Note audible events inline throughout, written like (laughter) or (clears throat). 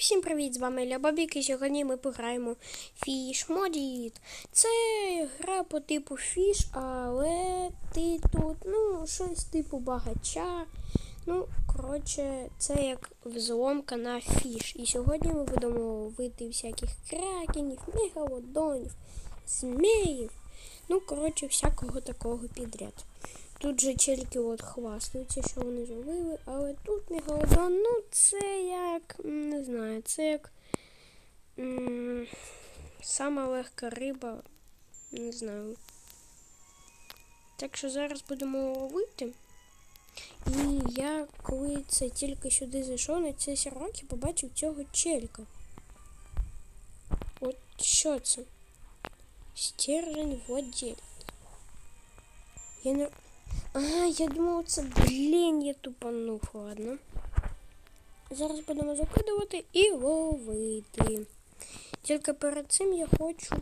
всім привіт! З вами Лябабік і сьогодні ми пограємо Фіш Модіт. Це гра по типу фіш, але ти тут, ну, щось типу багача. Ну, коротше, це як взломка на фіш. І сьогодні ми будемо ловити всяких кракенів, мегалодонів, змеїв. Ну, коротше, всякого такого підряд. Тут же тільки от хвастаються, що вони зловили, але тут мегалодон, ну це як, не знаю, це як сама легка риба, не знаю. Так що зараз будемо ловити. І я, коли це тільки сюди зайшов на сервак, я побачив цього челька. От що це? Стержень владелец. Я не... А, я думав, це блін, я тупанув, ладно. Зараз будемо закидувати і ловити. Тільки перед цим я хочу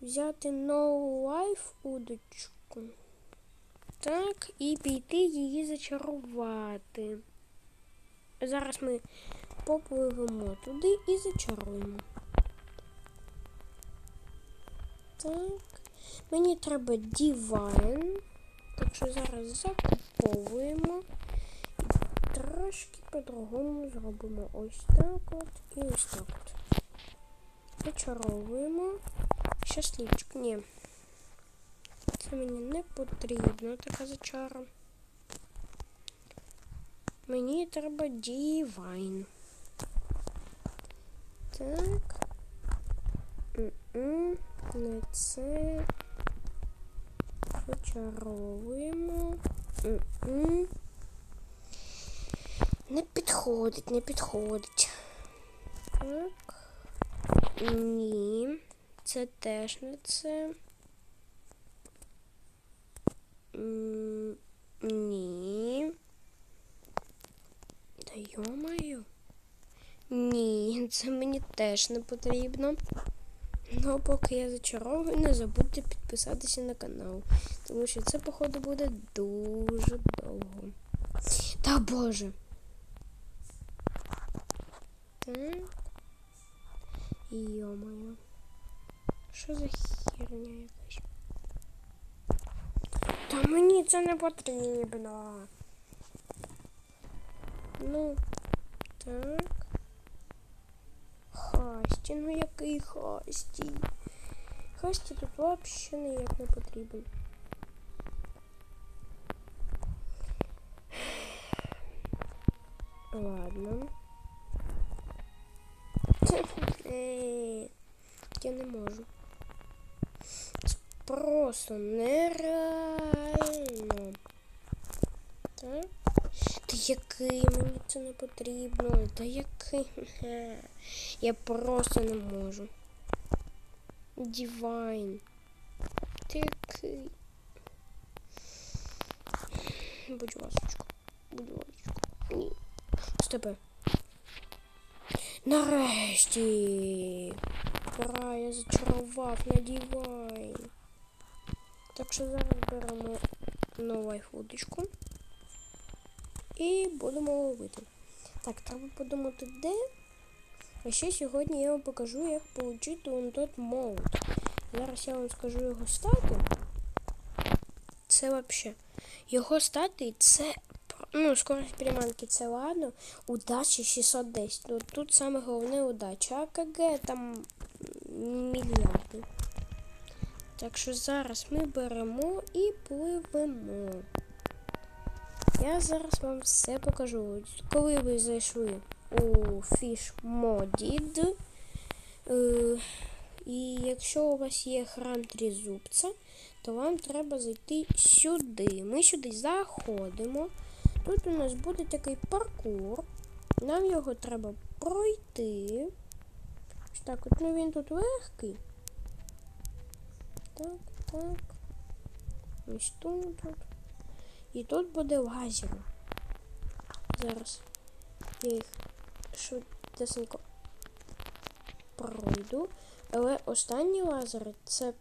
взяти No Life удочку. Так, і піти її зачарувати. Зараз ми попливемо туди і зачаруємо. Так, мені треба Divine. Що зараз закуповуємо. І трошки по-другому зробимо ось так от і ось так от. Зачаровуємо. Щасливчик, ні. Це мені не потрібно, така зачара. Мені треба Divine. Так. Не це. Почаровуємо. М-м. Не підходить, не підходить. Так. Ні. Це теж не це. М, Ні. Та йо-моє. Ні, це мені теж не потрібно. Ну, поки я зачаровую, не забудьте підписатися на канал. Тому що це, походу, буде дуже довго. Та боже. Йо-моє. Що за херня якась? Та мені це не потрібно. Ну, так. Хасті, ну який хасті? Хасті тут взагалі ніяк не потрібен. Ладно. Я не можу. Це просто нереально. Так. Та який мені це не потрібно? Та який? Я просто не можу. Дівайн. Ти який? Будь ласочка. Будь ласочка. Ні. Стопи. Нарешті. Пора, я зачарував на дівайн. Так що зараз беремо нову удочку. І будемо ловити. Так, треба подумати, де. А ще сьогодні я вам покажу, як отримати Untot Mode. Зараз я вам скажу його стати. Це взагалі. Його стати це. Ну, скорость приманки це ладно. Удача 610. Ну, тут саме головне удача. А КГ там мільярди. Так що зараз ми беремо і пливемо. Я зараз вам все покажу. Коли ви зайшли у Fish Modded, е, і якщо у вас є храм трізубця, то вам треба зайти сюди. Ми сюди заходимо. Тут у нас буде такий паркур. Нам його треба пройти. Так от, ну він тут легкий. Так, так. Ось тут. тут. І тут буде лазер. Зараз я їх швидесенько пройду. Але останні лазери це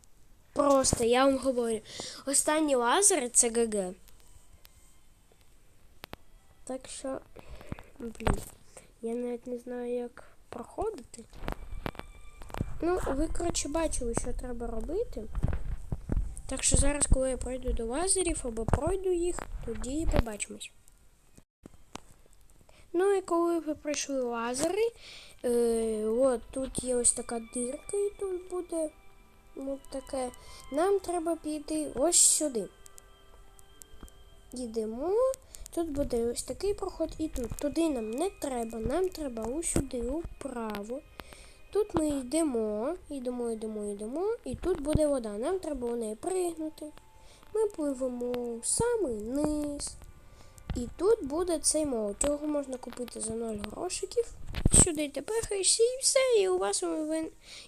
просто, я вам говорю, останні лазери це ГГ. Так що, блін, я навіть не знаю, як проходити. Ну, ви, коротше, бачили, що треба робити. Так що зараз, коли я пройду до лазерів або пройду їх, тоді побачимось. Ну і коли ви пройшли лазери, е, от тут є ось така дирка, і тут буде от таке. Нам треба піти ось сюди. Йдемо. Тут буде ось такий проход і тут. Туди нам не треба, нам треба ось сюди, вправо. Тут ми йдемо, йдемо, йдемо, йдемо, і тут буде вода. Нам треба у неї пригнути. Ми пливемо в самий низ. І тут буде цей молот. Його можна купити за 0 грошиків. Сюди пихаєшся і все, і у вас у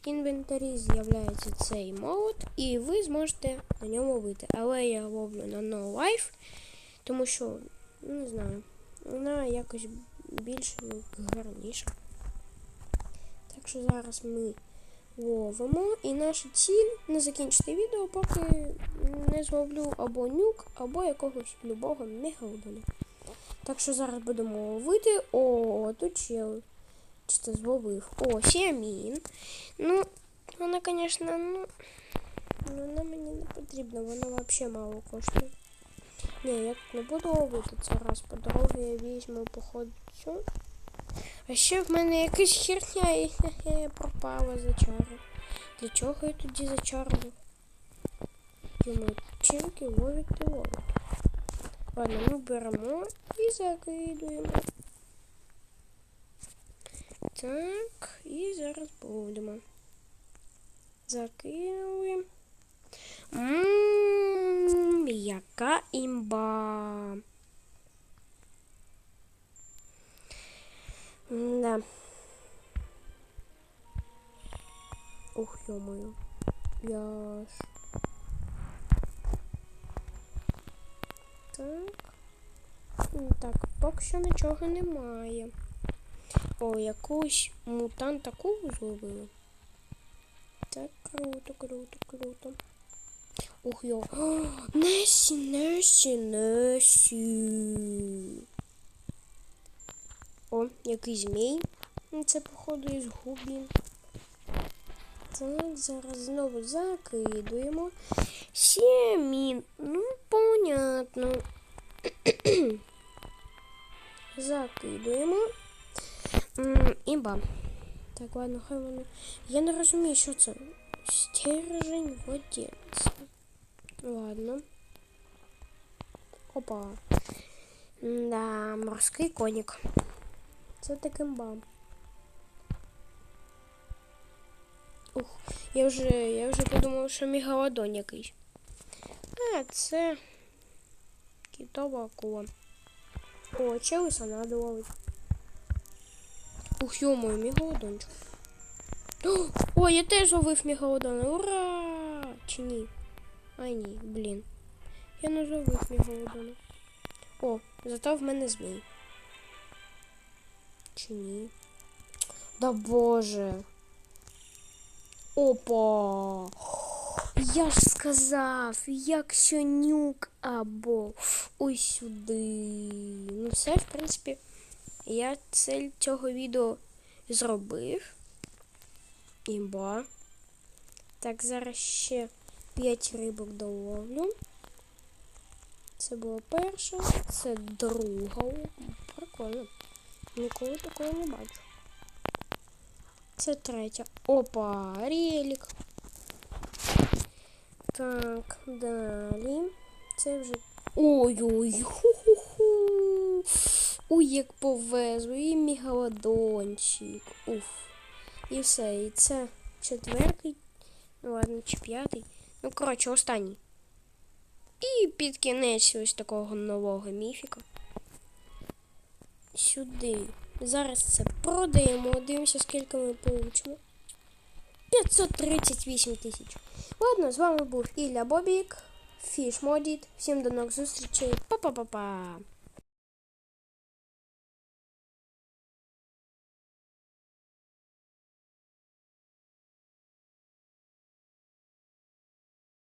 інвентарі з'являється цей молот, і ви зможете на ньому вийти. Але я ловлю на No Life, тому що, не знаю, вона якось більш гарніша. Що зараз ми ловимо. І наша ціль не закінчити відео, поки не зловлю або нюк, або якогось любого мегалодона. Так що зараз будемо ловити. О, тут ще чисто зловив. О, сіамін. Ну, вона, звісно, ну. Вона мені не потрібна, вона взагалі мало коштує. Ні, я не буду ловити це раз. По дорозі я візьму, походу, цю. А ще в мене якась херня і пропала за чари. Для чого я тоді зачарував? Йому тільки ловить і ловить. Ладно, ми беремо і закидуємо. Так, і зараз будемо. Закинули. Ммм, яка імба. Да. Ух, ё-моё. Я ж... Так. Так, поки що нічого немає. О, якусь мутанта кубу зробили. Так, круто, круто, круто. Ух, йо. (gasps) Несі, Несі, Несі. О, який змій. Ну, Це, походу, із гублін. Так, зараз знову закидуємо. Сімін. Ну, понятно. (clears throat) Закидуємо. Імба. Так, ладно, хай воно. Я не розумію, що це. Стержень водянця. Ладно. Опа. Да, морський конік. Це таким бам. Ух, я вже, я вже подумав, що мегалодон якийсь. А, це китова акула. О, челиса надо ловить. Ух, ё-моё, мегалодончик. О, я теж ловив мегалодона. Ура! Чи ні? А ні, блін. Я не зловив мегалодона. О, зато в мене змій. Чи ні? Да боже. Опа! Я ж сказав, якщо нюк або ось сюди. Ну все, в принципі, я цель цього відео зробив. Імба. Так, зараз ще 5 рибок доловлю. Це була перша, це друга. Прикольно. Ніколи такого не бачу. Це третя. Опа, релік. Так, далі. Це вже. Ой-ой, ху-ху-ху. Ой, як повезло, і мегалодончик. Уф. І все, і це четвертий. Ну ладно, чи п'ятий. Ну, коротше, останній. І під кінець ось такого нового міфіка. Сюди. Зараз це продаємо. Дивимося, скільки ми получимо. 538 тисяч. Ладно, з вами був Ілля Бобік, Фіш Модіт. Всім до нових зустрічей. Па-па-па-па.